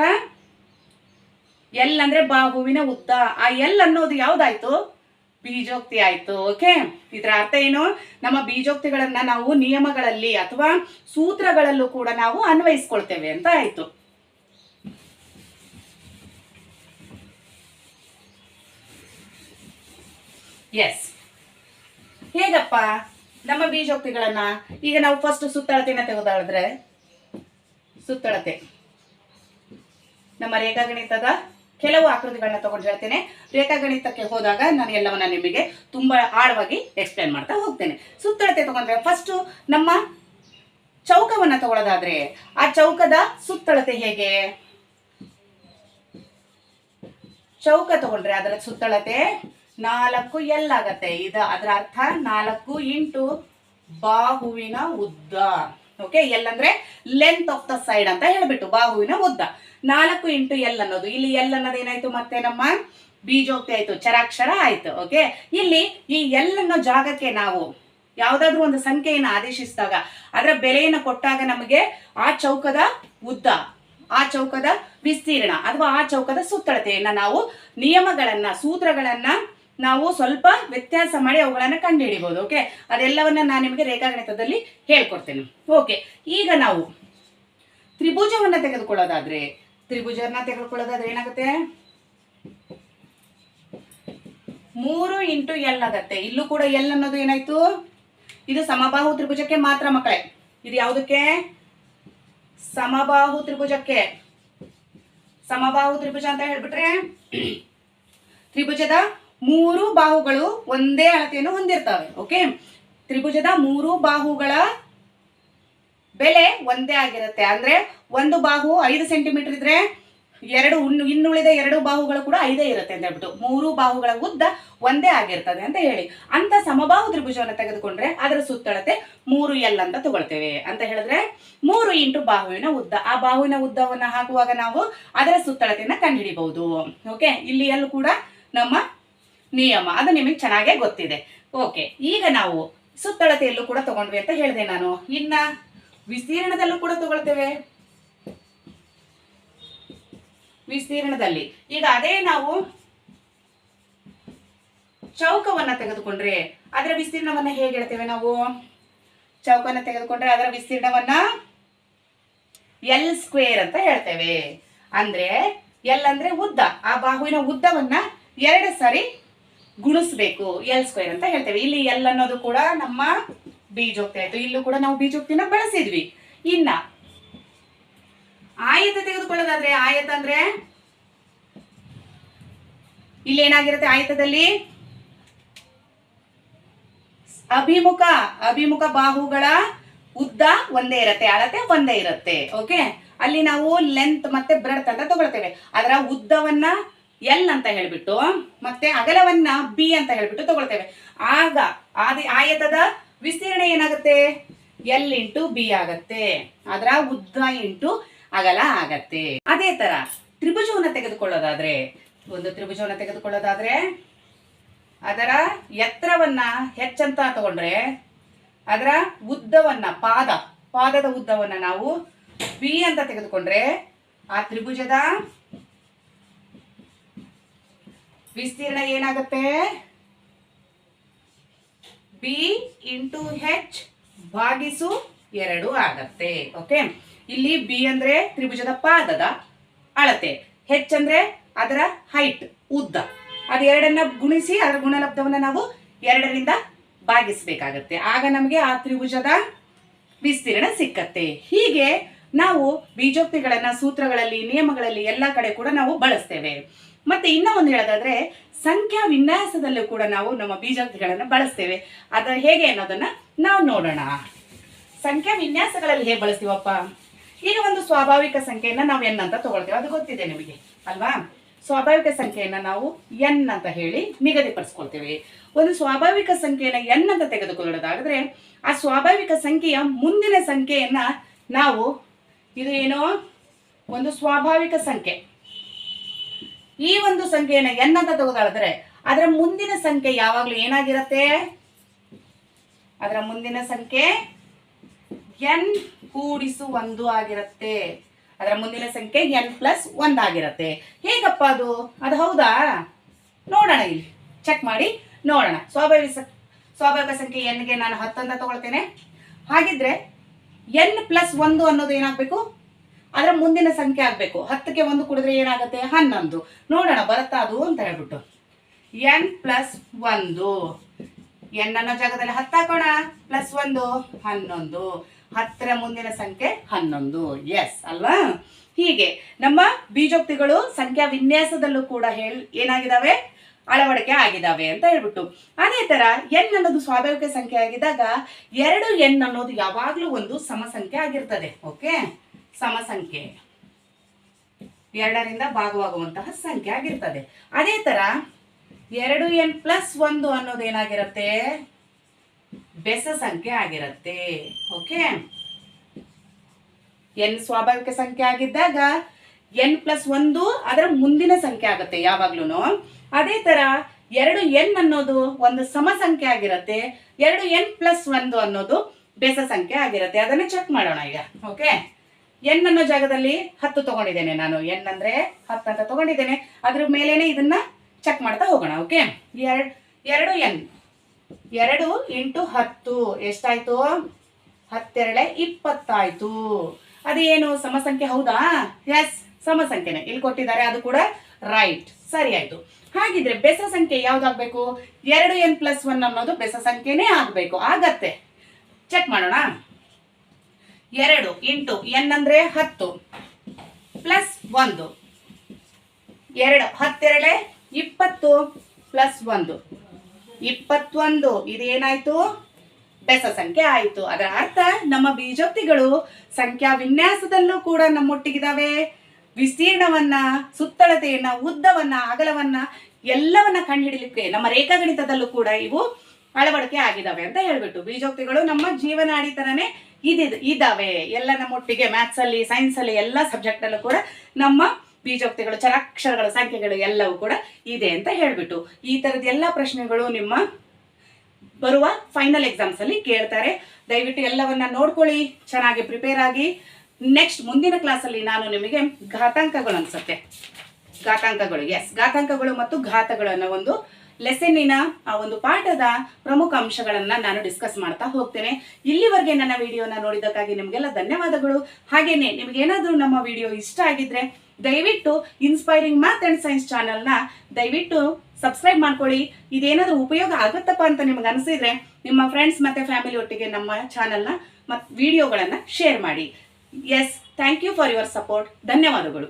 ಎಲ್ ಅಂದ್ರೆ ಬಾಹುವಿನ ಉದ್ದ. ಆ ಎಲ್ ಅನ್ನೋದು ಯಾವ್ದಾಯ್ತು? ಬೀಜೋಕ್ತಿ ಆಯ್ತು. ಓಕೆ? ಇದರ ಅರ್ಥ ಏನು? ನಮ್ಮ ಬೀಜೋಕ್ತಿಗಳನ್ನ ನಾವು ನಿಯಮಗಳಲ್ಲಿ ಅಥವಾ ಸೂತ್ರಗಳಲ್ಲೂ ಕೂಡ ನಾವು ಅನ್ವಯಿಸ್ಕೊಳ್ತೇವೆ ಅಂತ ಆಯ್ತು. ಎಸ್ ಹೇಗಪ್ಪ? ನಮ್ಮ ಬೀಜೋಕ್ತಿಗಳನ್ನ ಈಗ ನಾವು ಫಸ್ಟ್ ಸುತ್ತಳತೆನ ತೆಗೆದಾಡಿದ್ರೆ ಸುತ್ತಳತೆ. ನಮ್ಮ ರೇಖಾಗಣಿತದ ಕೆಲವು ಆಕೃತಿಗಳನ್ನ ತಗೊಂಡು ಹೇಳ್ತೇನೆ. ರೇಖಾಗಣಿತಕ್ಕೆ ಹೋದಾಗ ನಾನು ಎಲ್ಲವನ್ನ ನಿಮಗೆ ತುಂಬಾ ಆಳವಾಗಿ ಎಕ್ಸ್ಪ್ಲೇನ್ ಮಾಡ್ತಾ ಹೋಗ್ತೇನೆ. ಸುತ್ತಳತೆ ತಗೊಂಡ್ರೆ ಫಸ್ಟ್ ನಮ್ಮ ಚೌಕವನ್ನ ತಗೊಳ್ಳೋದಾದ್ರೆ ಆ ಚೌಕದ ಸುತ್ತಳತೆ ಹೇಗೆ? ಚೌಕ ತಗೊಂಡ್ರೆ ಅದರ ಸುತ್ತಳತೆ ನಾಲ್ಕು ಎಲ್ ಆಗತ್ತೆ. ಇದು ಅದರ ಅರ್ಥ ನಾಲ್ಕು ಇಂಟು ಬಾಹುವಿನ ಉದ್ದ. ಓಕೆ ಎಲ್ ಅಂದ್ರೆ ಲೆಂತ್ ಆಫ್ ದ ಸೈಡ್ ಅಂತ ಹೇಳ್ಬಿಟ್ಟು ಬಾಹುವಿನ ಉದ್ದ. ನಾಲ್ಕು ಇಂಟು ಎಲ್ ಅನ್ನೋದು. ಇಲ್ಲಿ ಎಲ್ ಅನ್ನೋದು ಏನಾಯ್ತು ಮತ್ತೆ ನಮ್ಮ ಬೀಜೋಕ್ತಿ ಆಯ್ತು, ಚರಾಕ್ಷರ ಆಯ್ತು. ಓಕೆ ಇಲ್ಲಿ ಈ ಎಲ್ ಅನ್ನೋ ಜಾಗಕ್ಕೆ ನಾವು ಯಾವ್ದಾದ್ರು ಒಂದು ಸಂಖ್ಯೆಯನ್ನು ಆದೇಶಿಸಿದಾಗ ಅದರ ಬೆಲೆಯನ್ನು ಕೊಟ್ಟಾಗ ನಮಗೆ ಆ ಚೌಕದ ಉದ್ದ, ಆ ಚೌಕದ ವಿಸ್ತೀರ್ಣ ಅಥವಾ ಆ ಚೌಕದ ಸುತ್ತಳತೆಯನ್ನ ನಾವು ನಿಯಮಗಳನ್ನ, ಸೂತ್ರಗಳನ್ನ ನಾವು ಸ್ವಲ್ಪ ವ್ಯತ್ಯಾಸ ಮಾಡಿ ಅವುಗಳನ್ನು ಕಂಡುಹಿಡಿಬಹುದು ಓಕೆ ಅದೆಲ್ಲವನ್ನ ನಾನು ನಿಮಗೆ ರೇಖಾಗಣಿತದಲ್ಲಿ ಹೇಳ್ಕೊಡ್ತೇನೆ. ಓಕೆ ಈಗ ನಾವು ತ್ರಿಭುಜವನ್ನ ತೆಗೆದುಕೊಳ್ಳೋದಾದ್ರೆ ತ್ರಿಭುಜವನ್ನ ತೆಗೆದುಕೊಳ್ಳೋದಾದ್ರೆ ಏನಾಗುತ್ತೆ? ಮೂರು ಇಂಟು ಎಲ್ ಆಗತ್ತೆ. ಇಲ್ಲೂ ಕೂಡ ಎಲ್ ಅನ್ನೋದು ಏನಾಯ್ತು? ಇದು ಸಮಬಾಹು ತ್ರಿಭುಜಕ್ಕೆ ಮಾತ್ರ ಮಕ್ಕಳೇ. ಇದು ಯಾವುದಕ್ಕೆ? ಸಮಬಾಹು ತ್ರಿಭುಜಕ್ಕೆ. ಸಮಬಾಹು ತ್ರಿಭುಜ ಅಂತ ಹೇಳ್ಬಿಟ್ರೆ, ತ್ರಿಭುಜದ ಮೂರು ಬಾಹುಗಳು ಒಂದೇ ಅಳತೆಯನ್ನು ಹೊಂದಿರ್ತವೆ ಓಕೆ ತ್ರಿಭುಜದ ಮೂರು ಬಾಹುಗಳ ಬೆಲೆ ಒಂದೇ ಆಗಿರುತ್ತೆ. ಅಂದ್ರೆ ಒಂದು ಬಾಹು ಐದು ಸೆಂಟಿಮೀಟರ್ ಇದ್ರೆ ಎರಡು ಉಣ್ಣು ಇನ್ನುಳಿದ ಎರಡು ಬಾಹುಗಳು ಕೂಡ ಐದೇ ಇರುತ್ತೆ ಅಂತ ಹೇಳ್ಬಿಟ್ಟು ಮೂರು ಬಾಹುಗಳ ಉದ್ದ ಒಂದೇ ಆಗಿರ್ತದೆ ಅಂತ ಹೇಳಿ. ಅಂತ ಸಮಬಾಹು ತ್ರಿಭುಜವನ್ನು ತೆಗೆದುಕೊಂಡ್ರೆ ಅದರ ಸುತ್ತಳತೆ ಮೂರು ಎಲ್ ಅಂತ ತಗೊಳ್ತೇವೆ. ಅಂತ ಹೇಳಿದ್ರೆ ಮೂರು ಇಂಟು ಬಾಹುವಿನ ಉದ್ದ. ಆ ಬಾಹುವಿನ ಉದ್ದವನ್ನು ಹಾಕುವಾಗ ನಾವು ಅದರ ಸುತ್ತಳತೆಯನ್ನ ಕಂಡುಹಿಡಿಬಹುದು ಓಕೆ ಇಲ್ಲಿ ಎಲ್ಲೂ ಕೂಡ ನಮ್ಮ ನಿಯಮ. ಅದು ನಿಮಗೆ ಚೆನ್ನಾಗೇ ಗೊತ್ತಿದೆ. ಓಕೆ ಈಗ ನಾವು ಸುತ್ತಳತೆಯಲ್ಲೂ ಕೂಡ ತಗೊಂಡ್ವಿ ಅಂತ ಹೇಳಿದೆ ನಾನು. ಇನ್ನ ವಿಸ್ತೀರ್ಣದಲ್ಲೂ ಕೂಡ ತಗೊಳ್ತೇವೆ. ವಿಸ್ತೀರ್ಣದಲ್ಲಿ. ಈಗ ಅದೇ ನಾವು ಚೌಕವನ್ನ ತೆಗೆದುಕೊಂಡ್ರೆ ಅದರ ವಿಸ್ತೀರ್ಣವನ್ನ ಹೇಗೆ ಹೇಳ್ತೇವೆ ನಾವು? ಚೌಕವನ್ನ ತೆಗೆದುಕೊಂಡ್ರೆ ಅದರ ವಿಸ್ತೀರ್ಣವನ್ನ ಎಲ್ ಸ್ಕ್ವೇರ್ ಅಂತ ಹೇಳ್ತೇವೆ. ಅಂದ್ರೆ ಎಲ್ ಅಂದ್ರೆ ಉದ್ದ. ಆ ಬಾಹುವಿನ ಉದ್ದವನ್ನ ಎರಡು ಸಾರಿ ಗುಣಿಸ್ಬೇಕು ಎಲ್ ಸ್ಕ್ವೇರ್ ಅಂತ ಹೇಳ್ತೇವೆ. ಇಲ್ಲಿ ಎಲ್ ಅನ್ನೋದು ಕೂಡ ನಮ್ಮ ಬೀಜೋಕ್ತಿ ಆಯ್ತು. ಇಲ್ಲೂ ಕೂಡ ನಾವು ಬೀಜೋಕ್ತಿನ ಬಳಸಿದ್ವಿ. ಇನ್ನ ಆಯತ ತೆಗೆದುಕೊಳ್ಳೋದಾದ್ರೆ ಆಯತ ಅಂದ್ರೆ ಇಲ್ಲಿ ಏನಾಗಿರುತ್ತೆ ಆಯತದಲ್ಲಿ? ಅಭಿಮುಖ ಅಭಿಮುಖ ಬಾಹುಗಳ ಉದ್ದ ಒಂದೇ ಇರತ್ತೆ, ಅಳತೆ ಒಂದೇ ಇರುತ್ತೆ ಓಕೆ ಅಲ್ಲಿ ನಾವು ಲೆಂತ್ ಮತ್ತೆ ಬ್ರೆಡ್ತ್ ಅಂತ ತಗೊಳ್ತೇವೆ. ಅದರ ಉದ್ದವನ್ನ ಎಲ್ ಅಂತ ಹೇಳ್ಬಿಟ್ಟು ಮತ್ತೆ ಅಗಲವನ್ನ ಬಿ ಅಂತ ಹೇಳ್ಬಿಟ್ಟು ತಗೊಳ್ತೇವೆ. ಆಗ ಆದಿ ಆಯತದ ವಿಸ್ತೀರ್ಣ ಏನಾಗುತ್ತೆ? ಎಲ್ ಇಂಟು ಬಿ ಆಗತ್ತೆ. ಅದರ ಉದ್ದ ಇಂಟು ಅಗಲ ಆಗತ್ತೆ. ಅದೇ ತರ ತ್ರಿಭುಜವನ್ನ ತೆಗೆದುಕೊಳ್ಳೋದಾದ್ರೆ, ಒಂದು ತ್ರಿಭುಜವನ್ನ ತೆಗೆದುಕೊಳ್ಳೋದಾದ್ರೆ, ಅದರ ಎತ್ತರವನ್ನ ಹೆಚ್ಚಂತ ತಗೊಂಡ್ರೆ, ಅದರ ಉದ್ದವನ್ನ ಪಾದ, ಪಾದದ ಉದ್ದವನ್ನ ನಾವು ಬಿ ಅಂತ ತೆಗೆದುಕೊಂಡ್ರೆ, ಆ ತ್ರಿಭುಜದ ವಿಸ್ತೀರ್ಣ ಏನಾಗುತ್ತೆ? ಬಿ ಇಂಟು ಹೆಚ್ ಭಾಗಿಸು ಎರಡು ಆಗತ್ತೆ. ಓಕೆ ಇಲ್ಲಿ ಬಿ ಅಂದ್ರೆ ತ್ರಿಭುಜದ ಪಾದದ ಅಳತೆ. ಹೆಚ್ ಅಂದ್ರೆ ಅದರ ಹೈಟ್ ಉದ್ದ. ಅದು ಎರಡನ್ನ ಗುಣಿಸಿ ಅದರ ಗುಣಲಬ್ಧವನ್ನ ನಾವು ಎರಡರಿಂದ ಭಾಗಿಸಬೇಕಾಗತ್ತೆ. ಆಗ ನಮಗೆ ಆ ತ್ರಿಭುಜದ ವಿಸ್ತೀರ್ಣ ಸಿಕ್ಕತ್ತೆ. ಹೀಗೆ ನಾವು ಬೀಜೋಕ್ತಿಗಳನ್ನ ಸೂತ್ರಗಳಲ್ಲಿ, ನಿಯಮಗಳಲ್ಲಿ ಎಲ್ಲ ಕಡೆ ಕೂಡ ನಾವು ಬಳಸ್ತೇವೆ. ಮತ್ತೆ ಇನ್ನೂ ಒಂದು ಹೇಳೋದಾದ್ರೆ, ಸಂಖ್ಯಾ ವಿನ್ಯಾಸದಲ್ಲೂ ಕೂಡ ನಾವು ನಮ್ಮ ಬೀಜಾಂಕಗಳನ್ನು ಬಳಸ್ತೇವೆ. ಅದ ಹೇಗೆ ಅನ್ನೋದನ್ನ ನಾವು ನೋಡೋಣ. ಸಂಖ್ಯಾ ವಿನ್ಯಾಸಗಳಲ್ಲಿ ಹೇಗೆ ಬಳಸ್ತೀವಪ್ಪ? ಈಗ ಒಂದು ಸ್ವಾಭಾವಿಕ ಸಂಖ್ಯೆಯನ್ನ ನಾವು ಎನ್ ಅಂತ ತಗೊಳ್ತೇವೆ. ಅದು ಗೊತ್ತಿದೆ ನಿಮಗೆ, ಅಲ್ವಾ? ಸ್ವಾಭಾವಿಕ ಸಂಖ್ಯೆಯನ್ನ ನಾವು ಎನ್ ಅಂತ ಹೇಳಿ ನಿಗದಿಪಡಿಸ್ಕೊಳ್ತೇವೆ. ಒಂದು ಸ್ವಾಭಾವಿಕ ಸಂಖ್ಯೆಯನ್ನ ಎನ್ ಅಂತ ತೆಗೆದುಕೊಳ್ಳೋದಾದ್ರೆ, ಆ ಸ್ವಾಭಾವಿಕ ಸಂಖ್ಯೆಯ ಮುಂದಿನ ಸಂಖ್ಯೆಯನ್ನ ನಾವು ಇದು ಏನೋ ಒಂದು ಸ್ವಾಭಾವಿಕ ಸಂಖ್ಯೆ. ಈ ಒಂದು ಸಂಖ್ಯೆಯನ್ನ ಎನ್ ಅಂತ ತಗೋದಾದ್ರೆ, ಅದರ ಮುಂದಿನ ಸಂಖ್ಯೆ ಯಾವಾಗಲೂ ಏನಾಗಿರತ್ತೆ? ಅದರ ಮುಂದಿನ ಸಂಖ್ಯೆ ಎನ್ ಕೂಡಿಸು ಒಂದು ಆಗಿರುತ್ತೆ. ಅದರ ಮುಂದಿನ ಸಂಖ್ಯೆ ಎನ್ ಪ್ಲಸ್ ಒಂದಾಗಿರುತ್ತೆ ಹೇಗಪ್ಪ ಅದು? ಅದು ಹೌದಾ? ನೋಡೋಣ ಇಲ್ಲಿ. ಚೆಕ್ ಮಾಡಿ ನೋಡೋಣ. ಸ್ವಾಭಾವಿಕ ಸ್ವಾಭಾವಿಕ ಸಂಖ್ಯೆ ಎನ್ಗೆ ನಾನು ಹತ್ತಂತ ತಗೊಳ್ತೇನೆ. ಹಾಗಿದ್ರೆ ಎನ್ ಪ್ಲಸ್ ಒಂದು ಅನ್ನೋದು ಏನಾಗಬೇಕು? ಅದರ ಮುಂದಿನ ಸಂಖ್ಯೆ ಆಗಬೇಕು. ಹತ್ತಕ್ಕೆ ಒಂದು ಕುಡಿದ್ರೆ ಏನಾಗುತ್ತೆ? ಹನ್ನೊಂದು. ನೋಡೋಣ, ಬರುತ್ತಾ ಅದು ಅಂತ ಹೇಳ್ಬಿಟ್ಟು. ಎನ್ ಪ್ಲಸ್ ಒಂದು. ಎನ್ ಅನ್ನೋ ಜಾಗದಲ್ಲಿ ಹತ್ತು ಹಾಕೋಣ. ಪ್ಲಸ್ ಒಂದು, ಹನ್ನೊಂದು. ಹತ್ತರ ಮುಂದಿನ ಸಂಖ್ಯೆ ಹನ್ನೊಂದು. ಎಸ್ ಅಲ್ವಾ? ಹೀಗೆ. ನಮ್ಮ ಬೀಜೋಕ್ತಿಗಳು ಸಂಖ್ಯಾ ವಿನ್ಯಾಸದಲ್ಲೂ ಕೂಡ ಹೇಳ್ ಏನಾಗಿದಾವೆ? ಅಳವಡಿಕೆ ಆಗಿದಾವೆ ಅಂತ ಹೇಳ್ಬಿಟ್ಟು. ಅದೇ ತರ ಎನ್ ಅನ್ನೋದು ಸ್ವಾಭಾವಿಕ ಸಂಖ್ಯೆ ಆಗಿದ್ದಾಗ ಎರಡು ಎನ್ ಅನ್ನೋದು ಯಾವಾಗ್ಲೂ ಒಂದು ಸಮಸಂಖ್ಯೆ ಆಗಿರ್ತದೆ. ಓಕೆ ಸಮಸಂಖ್ಯೆ. ಎರಡರಿಂದ ಭಾಗವಾಗುವಂತಹ ಸಂಖ್ಯೆ ಆಗಿರ್ತದೆ. ಅದೇ ತರ ಎರಡು ಎನ್ ಪ್ಲಸ್ ಒಂದು ಅನ್ನೋದು ಏನಾಗಿರುತ್ತೆ? ಬೆಸ ಸಂಖ್ಯೆ ಆಗಿರುತ್ತೆ. ಓಕೆ? ಎನ್ ಸ್ವಾಭಾವಿಕ ಸಂಖ್ಯೆ ಆಗಿದ್ದಾಗ ಎನ್ ಪ್ಲಸ್ ಒಂದು ಅದರ ಮುಂದಿನ ಸಂಖ್ಯೆ ಆಗುತ್ತೆ ಯಾವಾಗ್ಲೂ ಅದೇ ತರ ಎರಡು ಎನ್ ಅನ್ನೋದು ಒಂದು ಸಮ ಸಂಖ್ಯೆ ಆಗಿರುತ್ತೆ. ಎರಡು ಎನ್ ಪ್ಲಸ್ ಒಂದು ಅನ್ನೋದು ಬೆಸ ಸಂಖ್ಯೆ ಆಗಿರುತ್ತೆ. ಅದನ್ನ ಚೆಕ್ ಮಾಡೋಣ ಈಗ. ಓಕೆ? ಎನ್ ಅನ್ನೋ ಜಾಗದಲ್ಲಿ ಹತ್ತು ತಗೊಂಡಿದ್ದೇನೆ ನಾನು. ಎನ್ ಅಂದ್ರೆ ಹತ್ತು ಅಂತ ತಗೊಂಡಿದ್ದೇನೆ. ಅದ್ರ ಮೇಲೇನೆ ಇದನ್ನ ಚೆಕ್ ಮಾಡ್ತಾ ಹೋಗೋಣ ಓಕೆ ಎರಡು ಎರಡು ಎನ್ ಎರಡು ಇಂಟು ಹತ್ತು. ಎಷ್ಟಾಯ್ತು? ಹತ್ತೆರಡೆ ಇಪ್ಪತ್ತಾಯ್ತು. ಅದೇನು ಸಮಸಂಖ್ಯೆ ಹೌದಾ? ಎಸ್ ಸಮಸಂಖ್ಯೆನೆ. ಇಲ್ಲಿ ಕೊಟ್ಟಿದ್ದಾರೆ, ಅದು ಕೂಡ ರೈಟ್ ಸರಿ ಆಯ್ತು ಹಾಗಿದ್ರೆ ಬೆಸ ಸಂಖ್ಯೆ ಯಾವ್ದಾಗ್ಬೇಕು? ಎರಡು ಎನ್ ಪ್ಲಸ್ ಒನ್ ಅನ್ನೋದು ಬೆಸ ಸಂಖ್ಯೆನೇ ಆಗ್ಬೇಕು. ಆಗತ್ತೆ. ಚೆಕ್ ಮಾಡೋಣ. ಎರಡು ಇಂಟು ಎನ್ ಅಂದ್ರೆ ಹತ್ತು. ಪ್ಲಸ್ ಒಂದು. ಎರಡು, ಹತ್ತೆರಡೆ, ಇಪ್ಪತ್ತು ಪ್ಲಸ್ ಒಂದು. ಇಪ್ಪತ್ತೊಂದು, ಇದೇನಾಯ್ತು? ಬೆಸ ಸಂಖ್ಯೆ ಆಯಿತು. ಅದರ ಅರ್ಥ ನಮ್ಮ ಬೀಜೋಕ್ತಿಗಳು ಸಂಖ್ಯಾ ವಿನ್ಯಾಸದಲ್ಲೂ ಕೂಡ ನಮ್ಮೊಟ್ಟಿಗಿದಾವೆ. ವಿಸ್ತೀರ್ಣವನ್ನ, ಸುತ್ತಳತೆಯನ್ನ, ಉದ್ದವನ್ನ, ಅಗಲವನ್ನ ಎಲ್ಲವನ್ನ ಕಂಡುಹಿಡಲಿಕ್ಕೆ ನಮ್ಮ ರೇಖಾಗಣಿತದಲ್ಲೂ ಕೂಡ ಇವು ಅಳವಡಿಕೆ ಆಗಿದಾವೆ ಅಂತ ಹೇಳ್ಬಿಟ್ಟು ಬೀಜೋಕ್ತಿಗಳು ನಮ್ಮ ಜೀವನಾಡಿ ತರನೇ ಇದಿದ್ ಇದಾವೆ ಎಲ್ಲ ನಮ್ಮೊಟ್ಟಿಗೆ ಮ್ಯಾಥ್ಸ್ ಅಲ್ಲಿ ಸೈನ್ಸ್ ಅಲ್ಲಿ ಎಲ್ಲ ಸಬ್ಜೆಕ್ಟ್ ಅಲ್ಲೂ ಕೂಡ ನಮ್ಮ ಬೀಜೋಕ್ತಿಗಳು, ಚರಾಕ್ಷರಗಳು ಸಂಖ್ಯೆಗಳು ಎಲ್ಲವೂ ಕೂಡ ಇದೆ ಅಂತ ಹೇಳ್ಬಿಟ್ಟು ಈ ತರದ ಎಲ್ಲ ಪ್ರಶ್ನೆಗಳು ನಿಮ್ಮ ಬರುವ ಫೈನಲ್ ಎಕ್ಸಾಮ್ಸ್ ಅಲ್ಲಿ ಕೇಳ್ತಾರೆ. ದಯವಿಟ್ಟು ಎಲ್ಲವನ್ನ ನೋಡ್ಕೊಳ್ಳಿ, ಚೆನ್ನಾಗಿ ಪ್ರಿಪೇರ್ ಆಗಿ. ನೆಕ್ಸ್ಟ್ ಮುಂದಿನ ಕ್ಲಾಸಲ್ಲಿ ನಾನು ನಿಮಗೆ ಘಾತಾಂಕಗಳು ಅನ್ಸುತ್ತೆ ಘಾತಾಂಕಗಳು ಎಸ್ ಘಾತಾಂಕಗಳು ಮತ್ತು ಘಾತಗಳು ಅನ್ನೋ ಒಂದು ಲೆಸನ್ನಿನ, ಆ ಒಂದು ಪಾಠದ ಪ್ರಮುಖ ಅಂಶಗಳನ್ನು ನಾನು ಡಿಸ್ಕಸ್ ಮಾಡ್ತಾ ಹೋಗ್ತೇನೆ. ಇಲ್ಲಿವರೆಗೆ ನನ್ನ ವಿಡಿಯೋನ ನೋಡಿದ್ದಕ್ಕಾಗಿ ನಿಮಗೆಲ್ಲ ಧನ್ಯವಾದಗಳು. ಹಾಗೇನೆ ನಿಮಗೇನಾದರೂ ನಮ್ಮ ವಿಡಿಯೋ ಇಷ್ಟ ಆಗಿದ್ರೆ ದಯವಿಟ್ಟು ಇನ್ಸ್ಪೈರಿಂಗ್ ಮ್ಯಾಥ್ ಅಂಡ್ ಸೈನ್ಸ್ ಚಾನಲ್ನ ದಯವಿಟ್ಟು ಸಬ್ಸ್ಕ್ರೈಬ್ ಮಾಡ್ಕೊಳ್ಳಿ. ಇದೇನಾದರೂ ಉಪಯೋಗ ಆಗುತ್ತಪ್ಪ ಅಂತ ನಿಮ್ಗೆ ಅನಿಸಿದ್ರೆ ನಿಮ್ಮ ಫ್ರೆಂಡ್ಸ್ ಮತ್ತೆ ಫ್ಯಾಮಿಲಿ ಒಟ್ಟಿಗೆ ನಮ್ಮ ಚಾನಲ್ನ ಮತ್ತು ವಿಡಿಯೋಗಳನ್ನು ಶೇರ್ ಮಾಡಿ. Yes thank you for your support ಧನ್ಯವಾದಗಳು.